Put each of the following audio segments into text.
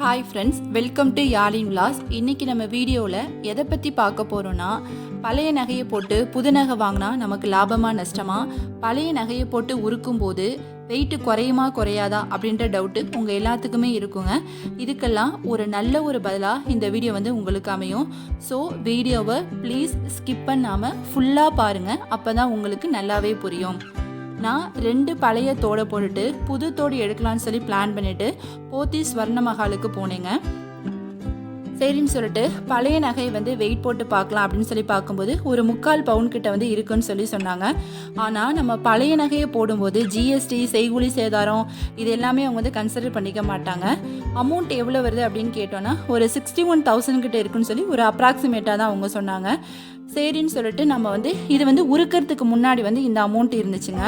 Hi friends welcome to Yalin Vilas இன்றைக்கி நம்ம வீடியோவில் எதை பற்றி பார்க்க போகிறோன்னா பழைய நகையை போட்டு புது நகை வாங்கினா நமக்கு லாபமா நஷ்டமா? பழைய நகையை போட்டு உருக்கும் போது வெயிட்டு குறையுமா குறையாதா அப்படின்ற டவுட்டு உங்கள் எல்லாத்துக்குமே இருக்குங்க. இதுக்கெல்லாம் ஒரு நல்ல ஒரு பதிலாக இந்த வீடியோ வந்து உங்களுக்கு அமையும். ஸோ வீடியோவை ப்ளீஸ் ஸ்கிப் பண்ணாமல் ஃபுல்லாக பாருங்கள் அப்போ தான் உங்களுக்கு நல்லாவே புரியும். நான் ரெண்டு பழைய தோடை போட்டுட்டு புது தோடு எடுக்கலாம்னு சொல்லி பிளான் பண்ணிட்டு போத்தி ஸ்வர்ண மகாலுக்கு போனேங்க. சரின்னு சொல்லிட்டு பழைய நகையை வந்து வெயிட் போட்டு பார்க்கலாம் அப்படின்னு சொல்லி பார்க்கும்போது ஒரு முக்கால் பவுன் கிட்ட வந்து இருக்குன்னு சொல்லி சொன்னாங்க. ஆனால் நம்ம பழைய நகையை போடும்போது ஜிஎஸ்டி செய்கூலி சேதாரம் இது எல்லாமே அவங்க வந்து கன்சிடர் பண்ணிக்க மாட்டாங்க. அமௌண்ட் எவ்வளோ வருது அப்படின்னு கேட்டோன்னா ஒரு சிக்ஸ்டி ஒன் தௌசண்ட் கிட்ட இருக்குன்னு சொல்லி ஒரு அப்ராக்சிமேட்டாக தான் அவங்க சொன்னாங்க. சரின்னு சொல்லிட்டு நம்ம வந்து இது வந்து உருக்கிறதுக்கு முன்னாடி வந்து இந்த அமௌண்ட் இருந்துச்சுங்க.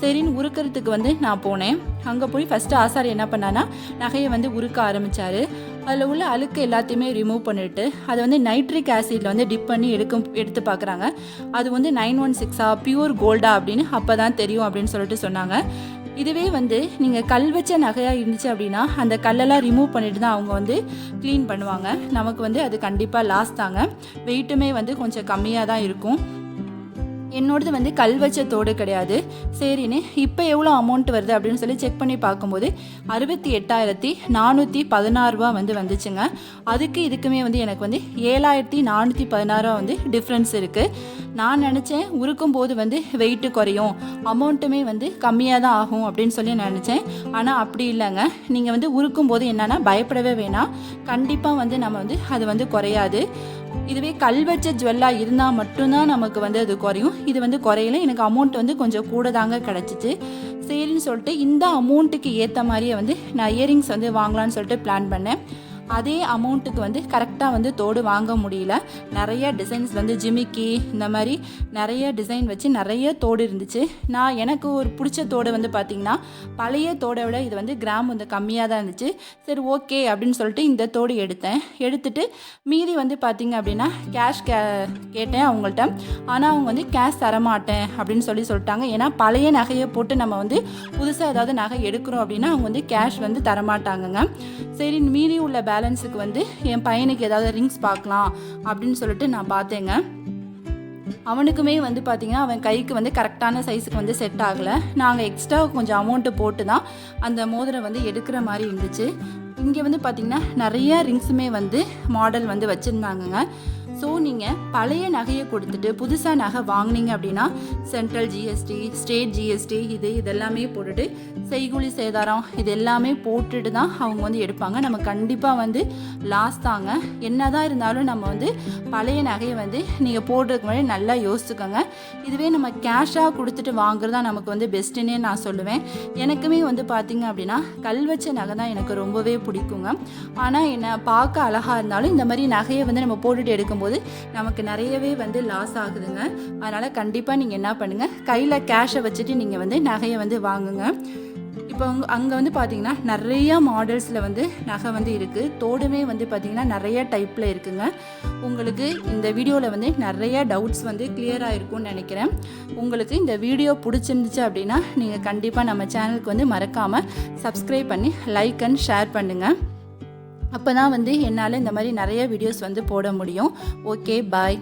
சரின்னு உருக்கிறதுக்கு வந்து நான் போனேன். அங்கே போய் ஃபஸ்ட்டு ஆசாரி என்ன பண்ணான்னா நகையை வந்து உருக்க ஆரம்பித்தார் அதில் உள்ள அழுக்கு எல்லாத்தையுமே ரிமூவ் பண்ணிவிட்டு அதை வந்து நைட்ரிக் ஆசிடில் வந்து டிப் பண்ணி எடுக்கும் எடுத்து பார்க்குறாங்க அது வந்து நைன் ஒன் சிக்ஸா பியூர் கோல்டா அப்படின்னு அப்போ தான் தெரியும் அப்படின்னு சொல்லிட்டு சொன்னாங்க. இதுவே வந்து நீங்கள் கல் வச்ச நகையாக இருந்துச்சு அப்படின்னா அந்த கல்லெல்லாம் ரிமூவ் பண்ணிட்டு தான் அவங்க வந்து க்ளீன் பண்ணுவாங்க. நமக்கு வந்து அது கண்டிப்பாக லாஸ் தாங்க. வெயிட்டுமே வந்து கொஞ்சம் கம்மியாக தான் இருக்கும். என்னோடது வந்து கல் வச்ச தோடு கிடையாது. சரின்னு இப்போ எவ்வளோ அமௌண்ட் வருது அப்படின்னு சொல்லி செக் பண்ணி பார்க்கும்போது அறுபத்தி எட்டாயிரத்தி நானூற்றி பதினாறு ரூபா வந்து வந்துச்சுங்க. அதுக்கு இதுக்குமே வந்து எனக்கு வந்து ஏழாயிரத்தி நானூற்றி பதினாறு ரூபா வந்து டிஃப்ரென்ஸ் இருக்குது நான் நினச்சேன் உருக்கும் போது வந்து வெயிட்டு குறையும். அமௌண்ட்டுமே வந்து கம்மியாக தான் ஆகும் அப்படின்னு சொல்லி நினச்சேன். ஆனால் அப்படி இல்லைங்க. நீங்கள் வந்து உருக்கும் போது என்னென்னா பயப்படவே வேணாம். கண்டிப்பாக வந்து நம்ம வந்து அது வந்து குறையாது. இதுவே கல் வச்ச ஜுவல்லாக இருந்தால் மட்டும்தான் நமக்கு வந்து அது குறையும். இது வந்து குறையில. எனக்கு அமௌண்ட் வந்து கொஞ்சம் கூட தாங்க கிடச்சிச்சு. சரின்னு சொல்லிட்டு இந்த அமௌண்ட்டுக்கு ஏற்ற மாதிரியே வந்து நான் இயரிங்ஸ் வந்து வாங்கலான்னு சொல்லிட்டு பிளான் பண்ணேன். அதே அமௌண்ட்டுக்கு வந்து கரெக்டாக வந்து தோடு வாங்க முடியல. நிறைய டிசைன்ஸ் வந்து ஜிமிக்கி இந்த மாதிரி நிறைய டிசைன் வச்சு நிறைய தோடு இருந்துச்சு. நான் எனக்கு ஒரு பிடிச்ச தோடு வந்து பார்த்திங்கன்னா பழைய தோடை விட இது வந்து கிராம் வந்து கம்மியாக தான் இருந்துச்சு. சரி ஓகே அப்படின்னு சொல்லிட்டு இந்த தோடு எடுத்தேன். எடுத்துட்டு மீதி வந்து பார்த்திங்க அப்படின்னா கேஷ் கே கேட்டேன் அவங்கள்ட்ட. ஆனால் அவங்க வந்து கேஷ் தரமாட்டேன் அப்படின்னு சொல்லி சொல்லிட்டாங்க. ஏன்னா பழைய நகையை போட்டு நம்ம வந்து புதுசாக ஏதாவது நகை எடுக்கிறோம் அப்படின்னா அவங்க வந்து கேஷ் வந்து தரமாட்டாங்கங்க. சரி மீதி உள்ள பேலன்ஸுக்கு வந்து என் பையனுக்கு ஏதாவது ரிங்ஸ் பார்க்கலாம் அப்படின்னு சொல்லிட்டு நான் பார்த்தேங்க. அவனுக்குமே வந்து பார்த்திங்கன்னா அவன் கைக்கு வந்து கரெக்டான சைஸுக்கு வந்து செட் ஆகலை. நாங்கள் எக்ஸ்ட்ரா கொஞ்சம் அமௌண்ட்டு போட்டு தான் அந்த மோதிரம் வந்து எடுக்கிற மாதிரி இருந்துச்சு. இங்கே வந்து பார்த்திங்கன்னா நிறைய ரிங்ஸுமே வந்து மாடல் வந்து வச்சுருந்தாங்கங்க. ஸோ நீங்கள் பழைய நகையை கொடுத்துட்டு புதுசாக நகை வாங்கினீங்க அப்படின்னா சென்ட்ரல் ஜிஎஸ்டி ஸ்டேட் ஜிஎஸ்டி இது இதெல்லாமே போட்டுட்டு செய்கூலி சேதாரம் இது எல்லாமே போட்டுட்டு தான் அவங்க வந்து எடுப்பாங்க. நம்ம கண்டிப்பாக வந்து லாஸ் தாங்க. என்ன தான் இருந்தாலும் நம்ம வந்து பழைய நகையை வந்து நீங்கள் போடுறதுக்கு முன்னாடி நல்லா யோசிச்சுக்கோங்க. இதுவே நம்ம கேஷாக கொடுத்துட்டு வாங்குறது தான் நமக்கு வந்து பெஸ்ட்டுன்னே நான் சொல்லுவேன். எனக்குமே வந்து பார்த்திங்க அப்படின்னா கல் வச்ச நகை தான் எனக்கு ரொம்பவே பிடிக்குங்க. ஆனால் என்ன பார்க்க அழகாக இருந்தாலும் இந்த மாதிரி நகையை வந்து நம்ம போட்டுட்டு எடுக்கும்போது நமக்கு நிறையவே வந்து லாஸ் ஆகுதுங்க. அதனால் கண்டிப்பாக நீங்கள் என்ன பண்ணுங்கள் கையில் கேஷை வச்சுட்டு நீங்கள் வந்து நகையை வந்து வாங்குங்க. இப்போ அங்கே அங்கே வந்து பார்த்தீங்கன்னா நிறைய மாடல்ஸில் வந்து நகை வந்து இருக்குது தோடுமே வந்து பார்த்திங்கன்னா நிறைய டைப்பில் இருக்குங்க. உங்களுக்கு இந்த வீடியோவில் வந்து நிறைய டவுட்ஸ் வந்து கிளியராக இருக்கும்னு நினைக்கிறேன். உங்களுக்கு இந்த வீடியோ பிடிச்சிருந்துச்சு அப்படின்னா நீங்கள் கண்டிப்பாக நம்ம சேனலுக்கு வந்து மறக்காமல் சப்ஸ்கிரைப் பண்ணி லைக் அண்ட் ஷேர் பண்ணுங்கள் அப்போ தான் வந்து என்னால் இந்த மாதிரி நிறைய வீடியோஸ் வந்து போட முடியும். Okay bye